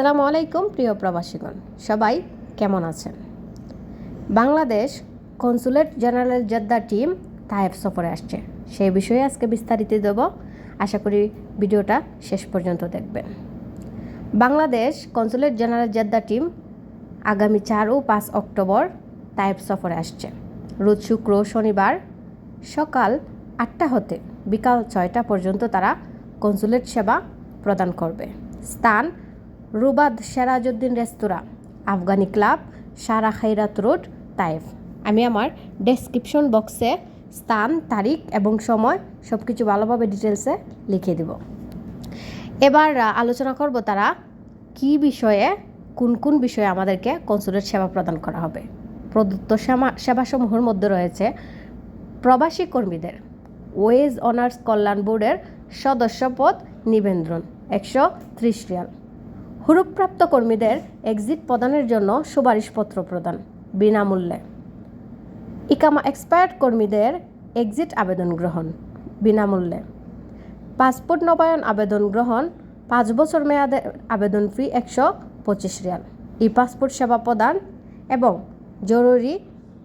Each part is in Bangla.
আসসালামু আলাইকুম, প্রিয় প্রবাসীগণ। সবাই কেমন আছেন? Bangladesh consulate general Jeddah team Taif সফরে আসছে। সেই বিষয়ে আজকে বিস্তারিত দেব। আশা করি ভিডিওটা শেষ পর্যন্ত দেখবেন। Bangladesh consulate general Jeddah team আগামী চার ও পাঁচ অক্টোবর তায়েফ সফরে আসছে। রোজ শুক্র, শনিবার সকাল আটটা হতে বিকাল ছয়টা পর্যন্ত তারা কনসুলেট সেবা প্রদান করবে। স্থান রুবাদ সেরাজউদ্দিন রেস্তোরাঁ, আফগানি ক্লাব, সারা খাইরাত রোড তাইফ আমি আমার ডেসক্রিপশন বক্সে স্থান, তারিখ এবং সময় সব কিছু ভালোভাবে ডিটেলসে লিখে দেব। এবার আলোচনা করব তারা কি বিষয়ে, কোন কোন বিষয়ে আমাদেরকে কনসুলেট সেবা প্রদান করা হবে। প্রদত্ত সেবা সেবাসমূহের মধ্যে রয়েছে প্রবাসী কর্মীদের, ওয়েজ অনার্স কল্যাণ বোর্ডের সদস্য পদ নিবেন্দ্রণ একশো ত্রিশ রিয়াল। হুরুপ্রাপ্ত কর্মীদের এক্সিট প্রদানের জন্য সুপারিশপত্র প্রদান, বিনামূল্যে। ইকামা এক্সপায়ার্ড কর্মীদের এক্সিট আবেদন গ্রহণ, বিনামূল্যে। পাসপোর্ট নবায়ন আবেদন গ্রহণ, পাঁচ বছর মেয়াদে আবেদন ফি একশো পঁচিশ রিয়াল। ই পাসপোর্ট সেবা প্রদান এবং জরুরি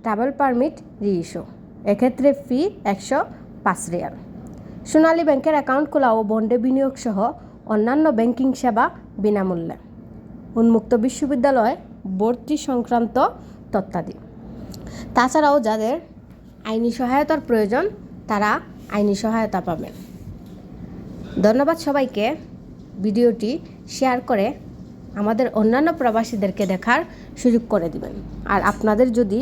ট্রাভেল পারমিট রিইস্যু এক্ষেত্রে ফি একশো পাঁচ রিয়াল। সোনালী ব্যাংকের অ্যাকাউন্ট খোলা ও বন্ডে বিনিয়োগ সহ অন্যান্য ব্যাংকিং সেবা বিনামূল্যে। উন্মুক্ত বিশ্ববিদ্যালয়, ভর্তি সংক্রান্ত তথ্যাদি তাছাড়াও যাদের আইনি সহায়তার প্রয়োজন, তারা আইনি সহায়তা পাবেন। ধন্যবাদ সবাইকে ভিডিওটি শেয়ার করে আমাদের অন্যান্য প্রবাসীদেরকে দেখার সুযোগ করে দিবেন। আর আপনাদের যদি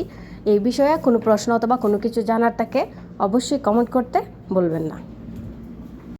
এই বিষয়ে কোনো প্রশ্ন অথবা কোনো কিছু জানার থাকে, অবশ্যই কমেন্ট করতে বলবেন না।